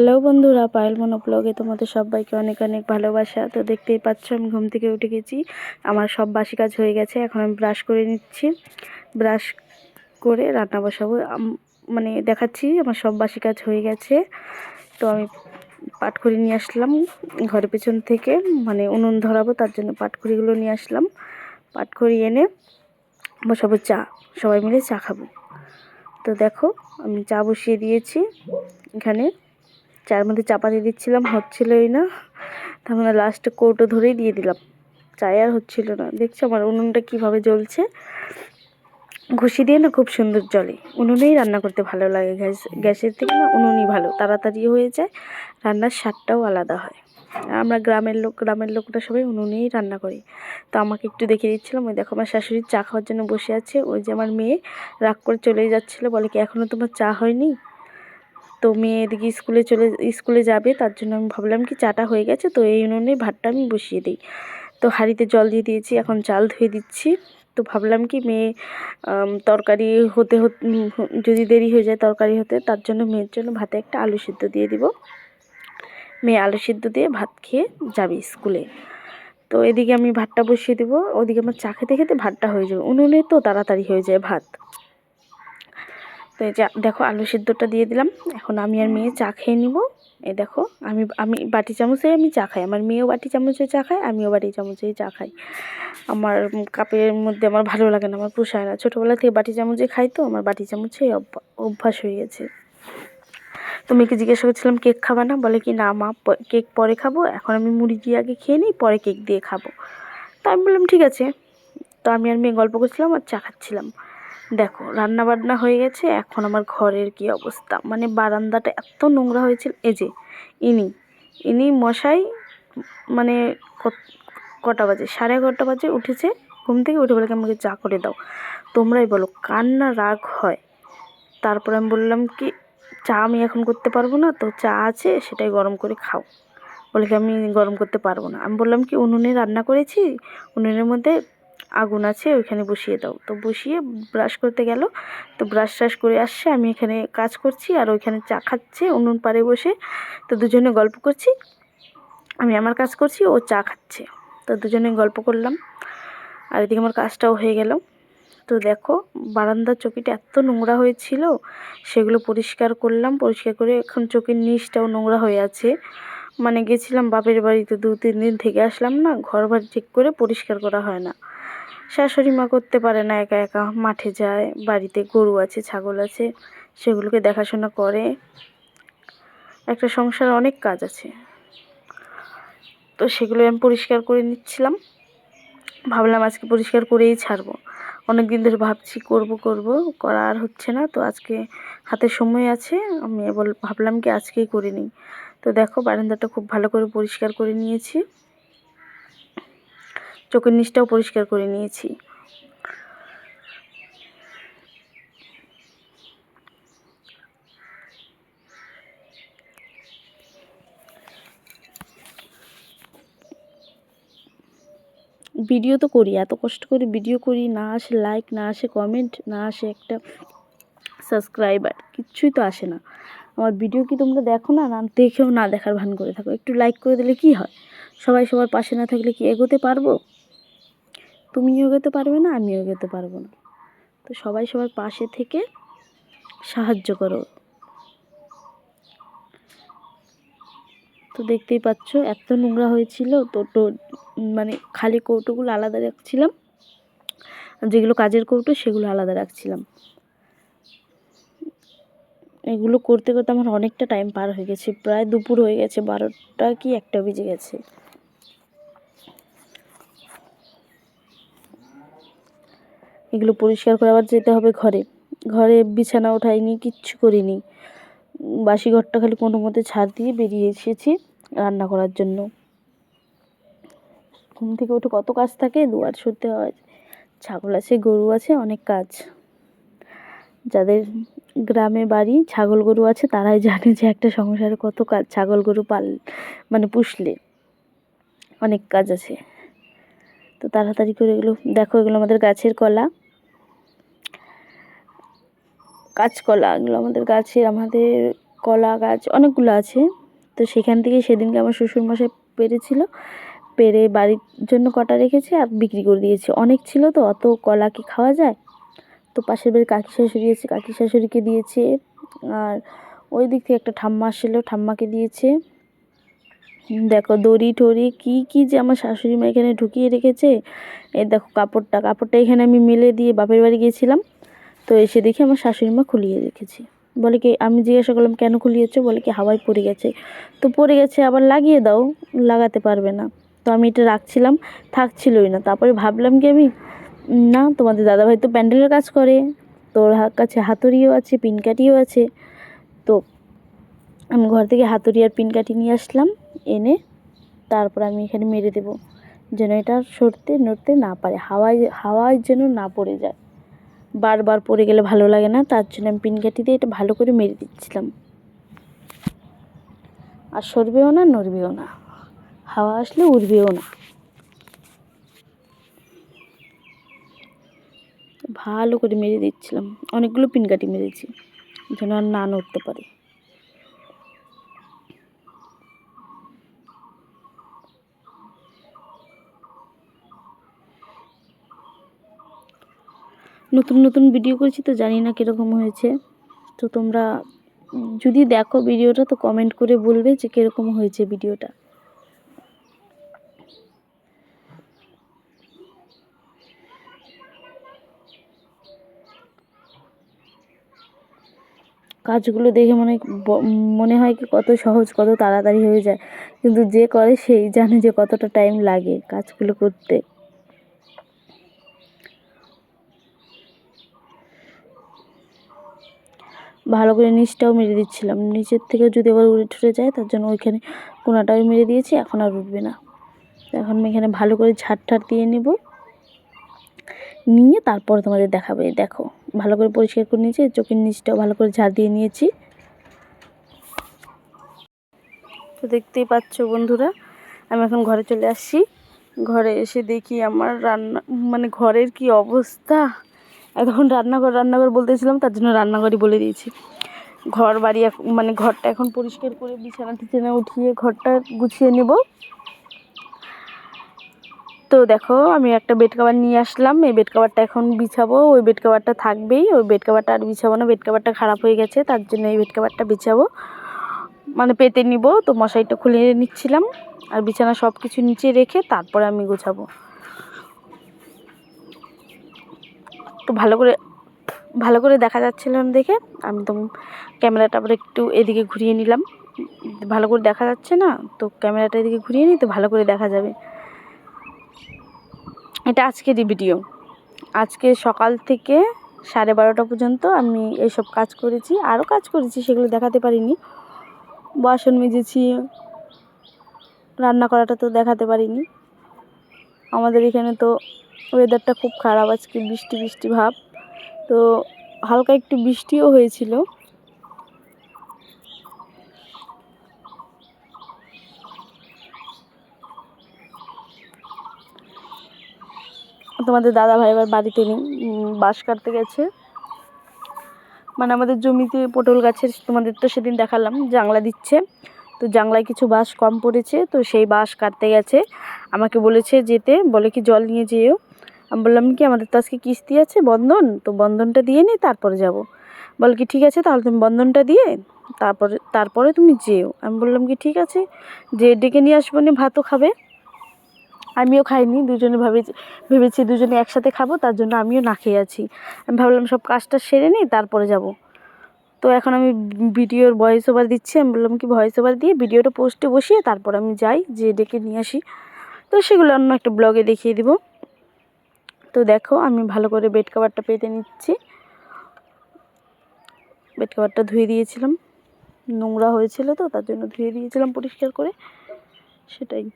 Hello বন্ধুরা, পায়েল মনো ব্লগে তোমাদের সবাইকে অনেক অনেক ভালোবাসা। তো দেখতেই পাচ্ছ, আমি ঘুম থেকে উঠে গেছি। আমার সব বাসি কাজ হয়ে গেছে, এখন আমি ব্রাশ করে নিচ্ছি। ব্রাশ করে রান্না বসাবো। মানে দেখাচ্ছি, আমার সব বাসি কাজ হয়ে গেছে। তো আমি পাটখড়ি নিয়ে আসলাম, ঘরের পেছন থেকে মানে উনুন ধরাবো, তার জন্য পাটখড়িগুলো নিয়ে আসলাম। পাটখড়ি এনে বসাবো চা, সবাই মিলে চা খাব। তো দেখো, আমি চা বসিয়ে দিয়েছি এখানে। চার মধ্যে চাপা দিয়ে দিচ্ছিলাম, হচ্ছিলই না। তার মানে লাস্টে কৌটো ধরেই দিয়ে দিলাম। চায় আর হচ্ছিল না। দেখছ আমার উনুনটা কীভাবে জ্বলছে? ঘষি দিয়ে না খুব সুন্দর জলে উনুনেই রান্না করতে ভালো লাগে গ্যাস গ্যাসের থেকে না উনুনই ভালো। তাড়াতাড়ি হয়ে যায়, রান্নার স্বাদটাও আলাদা হয়। আমরা গ্রামের লোক, গ্রামের লোকরা সবাই উনুনেই রান্না করি। তো আমাকে একটু দেখিয়ে দিচ্ছিলাম, ওই দেখো আমার শাশুড়ি চা খাওয়ার জন্য বসে আছে। ওই যে আমার মেয়ে রাগ করে চলেই যাচ্ছিল, বলে কি এখনও তোমার চা হয়নি? তো মেয়ে এদিকে স্কুলে চলে, স্কুলে যাবে, তার জন্য আমি ভাবলাম কি চাটা হয়ে গেছে, তো এই উনুনে ভাতটা আমি বসিয়ে দিই। তো হাঁড়িতে জল দিয়ে দিয়েছি, এখন চাল ধুয়ে দিচ্ছি। তো ভাবলাম কি মেয়ে তরকারি হতে, যদি দেরি হয়ে যায় তরকারি হতে, তার জন্য মেয়ের জন্য ভাতে একটা আলু সিদ্ধ দিয়ে দিব। মেয়ে আলু সিদ্ধ দিয়ে ভাত খেয়ে যাবে স্কুলে। তো এদিকে আমি ভাতটা বসিয়ে দেবো, ওদিকে আমার চা খেতে খেতে ভাতটা হয়ে যাবে। উনুনে তো তাড়াতাড়ি হয়ে যায় ভাত। তো এই যে দেখো আলু সিদ্ধটা দিয়ে দিলাম। এখন আমি আর মেয়ে চা খেয়ে নিব। এই দেখো, আমি আমি বাটি চামচে আমি চা খাই। আমার মেয়েও বাটি চামচে চা খায়, আমিও বাটি চামচেই চা খাই। আমার কাপের মধ্যে আমার ভালো লাগে না, আমার পোষায় না। ছোটোবেলা থেকে বাটি চামচে খাই তো, আমার বাটি চামচে অভ্যা- অভ্যাস হয়ে গেছে। তো মেয়েকে জিজ্ঞাসা করছিলাম, কেক খাবে না? বলে কি, না মা কেক পরে খাব। এখন আমি মুড়ি দিয়ে আগে খেয়ে নিই, পরে কেক দিয়ে খাব। তো আমি বললাম, ঠিক আছে। তো আমি আর মেয়ে গল্প করছিলাম আর চা খাচ্ছিলাম। দেখো রান্না বান্না হয়ে গেছে, এখন আমার ঘরের কি অবস্থা? মানে বারান্দাটা এত নোংরা হয়েছিল। এই যে, ইনি ইনি মশাই মানে কটা বাজে? সাড়ে এগারোটা বাজে, উঠেছে, ঘুম থেকে উঠে বলে আমাকে চা করে দাও। তোমরাই বলো, কার না রাগ হয়? তারপর আমি বললাম, কি, চা আমি এখন করতে পারব না? তো চা আছে, সেটাই গরম করে খাও। বলে কি, আমি গরম করতে পারব না। আমি বললাম, কি, উনুনে রান্না করেছি? উনুনের মধ্যে আগুন আছে, ওইখানে বসিয়ে দাও। তো বসিয়ে ব্রাশ করতে গেল। তো ব্রাশ ট্রাশ করে আসছে, আমি এখানে কাজ করছি আর ওইখানে চা খাচ্ছে, উনুন পাড়ে বসে। তো দুজনে গল্প করছি, আমি আমার কাজ করছি, ও চা খাচ্ছে। তো দুজনে গল্প করলাম, আর এদিকে আমার কাজটাও হয়ে গেল। তো দেখো, বারান্দার চকিটা এত নোংরা হয়েছিল, সেগুলো পরিষ্কার করলাম, পরিষ্কার করে এখন চোখের নিচটাও নোংরা হয়ে আছে। মানে গেছিলাম বাপের বাড়িতে দু তিন দিন থেকে আসলাম না ঘর বাড়ি ঠিক করে পরিষ্কার করা হয় না। শাশুড়ি মা করতে পারে না, একা একা মাঠে যায়, বাড়িতে গরু আছে, ছাগল আছে, সেগুলোকে দেখাশোনা করে। একটা সংসার অনেক কাজ আছে। তো সেগুলো আমি পরিষ্কার করে নিচ্ছিলাম। ভাবলাম আজকে পরিষ্কার করেই ছাড়বো। অনেক দিন ধরে ভাবছি করব করব করা আর হচ্ছে না। তো আজকে হাতে সময় আছে, আমি বল ভাবলাম কি আজকেই করে নিই। তো দেখো, বারান্দাটা খুব ভালো করে পরিষ্কার করে নিয়েছি। চোখের নিচটাও পরিষ্কার করে নিয়েছি। ভিডিও তো করি, এত কষ্ট করে ভিডিও করি, না আসে লাইক না আসে কমেন্ট না আসে একটা সাবস্ক্রাইবার কিচ্ছুই তো আসে না। আমার ভিডিও কি তোমরা দেখো না? না, দেখেও না দেখার ভান করে থাকো। একটু লাইক করে দিলে কি হয়? সবাই সবার পাশে না থাকলে কি এগোতে পারব? তুমিও এগোতে পারবে না, আমিও এগোতে পারব না। তো সবাই সবার পাশে থেকে সাহায্য করো। তো দেখতেই পাচ্ছ, এত নোংরা হয়েছিল তো তো মানে খালি কৌটোগুলো আলাদা রাখছিলাম। যেগুলো কাজের কৌটো, সেগুলো আলাদা রাখছিলাম। এগুলো করতে করতে আমার অনেকটা টাইম পার হয়ে গেছে, প্রায় দুপুর হয়ে গেছে, বারোটা কি একটা বেজে গেছে। এগুলো পরিষ্কার করে আবার যেতে হবে ঘরে। ঘরে বিছানা ওঠাইনি কিচ্ছু করিনি। বাসি ঘরটা খালি কোনো মতে ছাড় দিয়ে বেরিয়ে এসেছি রান্না করার জন্য। ঘুম থেকে উঠে কত কাজ থাকে, দুয়ার সরতে হয়। ছাগল আছে, গরু আছে, অনেক কাজ। যাদের গ্রামে বাড়ি ছাগল গরু আছে, তারাই জানে যে একটা সংসারে কত কাজ ছাগল গরু পাল মানে পুষলে। অনেক কাজ আছে। তো তাড়াতাড়ি করে এগুলো, দেখো এগুলো আমাদের গাছের কলা। কাঁচকলা এগুলো আমাদের গাছের, আমাদের কলা গাছ অনেকগুলো আছে। তো সেখান থেকে সেদিনকে আমার শ্বশুরমশাই পেরেছিল, পেরে বাড়ির জন্য কটা রেখেছে আর বিক্রি করে দিয়েছে। অনেক ছিল তো, অত কলা কি খাওয়া যায়? তো পাশের বাড়ির কাকি শাশুড়ি আছে কাকি শাশুড়িকে দিয়েছে। আর ওই দিক থেকে একটা ঠাম্মা আসছিল, ঠাম্মাকে দিয়েছে। দেখো দড়ি টড়ি কী কী যে আমার শাশুড়ি মা এখানে ঢুকিয়ে রেখেছে। এই দেখো কাপড়টা কাপড়টা এখানে আমি মেলে দিয়ে বাপের বাড়ি গিয়েছিলাম। তো এসে দেখি আমার শাশুড়ি মা খুলিয়ে রেখেছে। বলে কি, আমি জিজ্ঞাসা করলাম, কেন খুলিয়েছো? বলে কি, হাওয়ায় পড়ে গেছে। তো পড়ে গেছে, আবার লাগিয়ে দাও, লাগাতে পারবে না। তো আমি এটা রাখছিলাম, থাকছিলই না। তারপরে ভাবলাম কি আমি, না, তোমাদের দাদাভাই তো প্যান্ডেলের কাজ করে, তোর কাছে হাতুড়িও আছে পিনকাঠিও আছে। তো আমি ঘর থেকে হাতুড়ি আর পিনকাঠি নিয়ে আসলাম, এনে তারপর আমি এখানে মেরে দেবো। যেন এটা সরতে নড়তে না পারে, হাওয়ায় হাওয়ায় যেন না পড়ে যায়। বারবার পরে গেলে ভালো লাগে না, তার জন্য আমি পিনকাঠি দিয়ে এটা ভালো করে মেরে দিচ্ছিলাম। আর সরবেও না, নড়বেও না। হাওয়া আসলে উড়বেও না। ভালো করে মেরে দিচ্ছিলাম। অনেকগুলো পিনকাঠি মেরেছি, যেন আর না নড়তে পারে। নতুন নতুন ভিডিও করেছি তো জানি না কীরকম হয়েছে। তো তোমরা যদি দেখো ভিডিওটা তো কমেন্ট করে বলবে যে কীরকম হয়েছে ভিডিওটা কাজগুলো দেখে মনে মনে হয় কি কত সহজ, কত তাড়াতাড়ি হয়ে যায়। কিন্তু যে করে সেই জানে যে কতটা টাইম লাগে কাজগুলো করতে। ভালো করে নিচটাও মেরে দিচ্ছিলাম। নিচের থেকে যদি আবার উড়ে ঠুরে যায়, তার জন্য ওইখানে কোনাটাও মেরে দিয়েছি, এখন আর উঠবে না। এখন আমি এখানে ভালো করে ঝাড় ঠাড় দিয়ে নেব। নিয়ে তারপর তোমাদের দেখাবে। দেখো, ভালো করে পরিষ্কার করে নিয়েছি চোখের নিচটাও ভালো করে ঝাড় দিয়ে নিয়েছি। তো দেখতেই পাচ্ছ বন্ধুরা, আমি এখন ঘরে চলে আসছি। ঘরে এসে দেখি আমার রান্না মানে ঘরের কি অবস্থা। এখন রান্নাঘর রান্নাঘর বলতেছিলাম, তার জন্য রান্নাঘরই বলে দিয়েছি। ঘর বাড়ি মানে ঘরটা এখন পরিষ্কার করে বিছানা টিছানা উঠিয়ে ঘরটা গুছিয়ে নেব। তো দেখো, আমি একটা বেড কভার নিয়ে আসলাম। এই বেড কভারটা এখন বিছাবো। ওই বেড কভারটা থাকবেই। ওই বেড কভারটা আর বিছাবো না। বেড কভারটা খারাপ হয়ে গেছে, তার জন্য এই বেড কভারটা বিছাবো। মানে পেতে নিব। তো মশারিটা খুলে নিচ্ছিলাম। আর বিছানা সব কিছু নিচে রেখে তারপরে আমি গোছাবো। তো ভালো করে ভালো করে দেখা যাচ্ছিল না দেখে। আমি তো ক্যামেরাটা আবার একটু এদিকে ঘুরিয়ে নিলাম। ভালো করে দেখা যাচ্ছে না? তো ক্যামেরাটা এদিকে ঘুরিয়ে নিই তো ভালো করে দেখা যাবে। এটা আজকেরই ভিডিও আজকে সকাল থেকে সাড়ে বারোটা পর্যন্ত আমি এইসব কাজ করেছি আরও কাজ করেছি, সেগুলো দেখাতে পারিনি। বাসন মেজেছি, রান্না করাটা তো দেখাতে পারিনি। আমাদের এখানে তো ওয়েদারটা খুব খারাপ, আজকে বৃষ্টি বৃষ্টি ভাব। তো হালকা একটু বৃষ্টিও হয়েছিল। তোমাদের দাদা ভাই এবার বাড়িতে নেই বাঁশ কাটতে গেছে। মানে আমাদের জমিতে পটল গাছের, তোমাদের তো সেদিন দেখালাম, জাংলা দিচ্ছে। তো জাংলায় কিছু বাঁশ কম পড়েছে, তো সেই বাঁশ কাটতে গেছে। আমাকে বলেছে যেতে, বলে কি জল নিয়ে যেও। আমি বললাম, কি আমাদের তো আজকে কিস্তি আছে, বন্ধন? তো বন্ধনটা দিয়ে নিই তারপরে যাব। বল কি, ঠিক আছে, তাহলে তুমি বন্ধনটা দিয়ে তারপরে তারপরে তুমি যেও। আমি বললাম কি, ঠিক আছে। যে ডেকে নিয়ে আসব নি ভাতও খাবে। আমিও খাইনি, দুজনে ভেবেছি ভেবেছি দুজনে একসাথে খাব, তার জন্য আমিও না খেয়ে আছি। আমি ভাবলাম, সব কাজটা সেরে নিই তারপরে যাব। তো এখন আমি ভিডিওর ভয়েস ওভার দিচ্ছি। আমি বললাম কি ভয়েস ওভার দিয়ে ভিডিওটা পোস্টে বসিয়ে তারপর আমি যাই, যে ডেকে নিয়ে আসি। তো সেগুলো অন্য একটা ব্লগে দেখিয়ে দিব। তো দেখো, আমি ভালো করে বেড কাভারটা পেতে নিচ্ছি। বেড কাভারটা ধুয়ে দিয়েছিলাম। নোংরা হয়েছিল তো, তার জন্য ধুয়ে দিয়েছিলাম পরিষ্কার করে। সেটাই।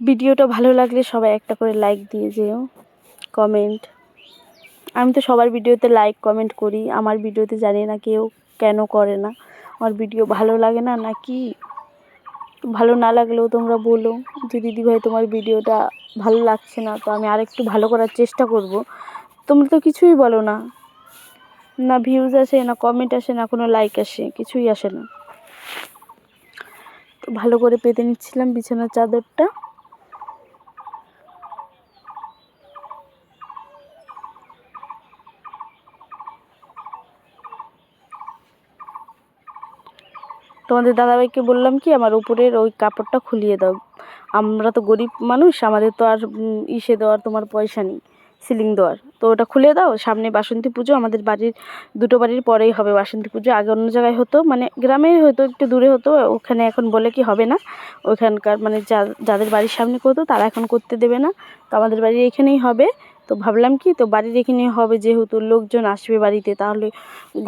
ভিডিওটা ভালো লাগলে সবাই একটা করে লাইক দিয়ে যেও। কমেন্ট আমি তো সবার ভিডিওতে লাইক কমেন্ট করি। আমার ভিডিওতে জানি না কেউ কেন করে না। আমার ভিডিও ভালো লাগে না নাকি তো ভালো না লাগলেও তোমরা বলো। যে দিদিভাই তোমার ভিডিওটা ভালো লাগছে না, তো আমি আরেকটু ভালো করার চেষ্টা করব। তোমরা তো কিছুই বলো না। না ভিউজ আসে, না কমেন্ট আসে, না কোনো লাইক আসে, কিছুই আসে না। তো ভালো করে পেতে নিচ্ছিলাম বিছানার চাদরটা। তোমাদের দাদাভাইকে বললাম কি, আমার উপরের ওই কাপড়টা খুলিয়ে দাও। আমরা তো গরিব মানুষ, আমাদের তো আর ইসে দেওয়ার তোমার পয়সা নেই, সিলিং দেওয়ার। তো ওটা খুলে দাও, সামনে বাসন্তী পুজো, আমাদের বাড়ির, দুটো বাড়ির পরেই হবে বাসন্তী পুজো, আগে অন্য জায়গায় হতো মানে গ্রামে হতো একটু দূরে হতো, ওখানে এখন বলে কি হবে না, ওখানকার মানে যা, যাদের বাড়ির সামনে করতো, তারা এখন করতে দেবে না, তো আমাদের বাড়ির এখানেই হবে। তো ভাবলাম কি, তো বাড়ির এখানে হবে যেহেতু লোকজন আসবে বাড়িতে, তাহলে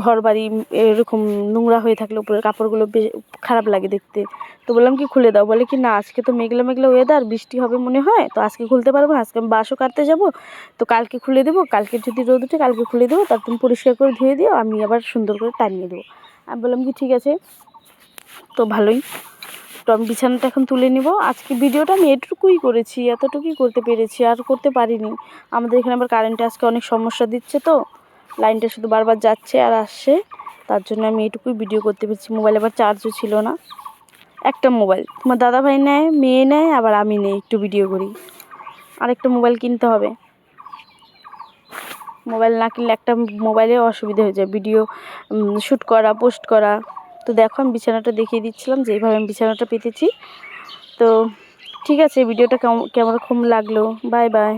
ঘর বাড়ি এরকম নোংরা হয়ে থাকলে উপরের কাপড়গুলো বেশ খারাপ লাগে দেখতে। তো বললাম কি, খুলে দাও। বলে কি, না, আজকে তো মেঘলা মেঘলা ওয়েদার বৃষ্টি হবে মনে হয়, তো আজকে খুলতে পারব না, আজকে আমি বাসও কাটতে যাব, তো কালকে খুলে দেবো, কালকে যদি রোদ উঠে কালকে খুলে দেবো, তার তুমি পরিষ্কার করে ধুয়ে দিও, আমি আবার সুন্দর করে টানিয়ে দেবো। আমি বললাম কি, ঠিক আছে। তো ভালোই। তো আমি বিছানাটা এখন তুলে নিব। আজকে ভিডিওটা আমি এটুকুই করেছি, এতটুকুই করতে পেরেছি, আর করতে পারিনি। আমাদের এখানে আবার কারেন্টে আজকে অনেক সমস্যা দিচ্ছে তো লাইনটা শুধু বারবার যাচ্ছে আর আসছে। তার জন্য আমি এটুকুই ভিডিও করতে পেরেছি। মোবাইলে আবার চার্জও ছিল না। একটা মোবাইল তোমার দাদা ভাই নেয়, মেয়ে নেয়, আবার আমি নেই, একটু ভিডিও করি। আরেকটা মোবাইল কিনতে হবে। মোবাইল না কিনলে একটা মোবাইলে অসুবিধা হয়ে যায়। ভিডিও শ্যুট করা পোস্ট করা। তো দেখো, আমি বিছানাটা দেখিয়ে দিচ্ছিলাম যে এইভাবে আমি বিছানাটা পেতেছি। তো ঠিক আছে, ভিডিওটা কেমন কেমন লাগল? Bye bye.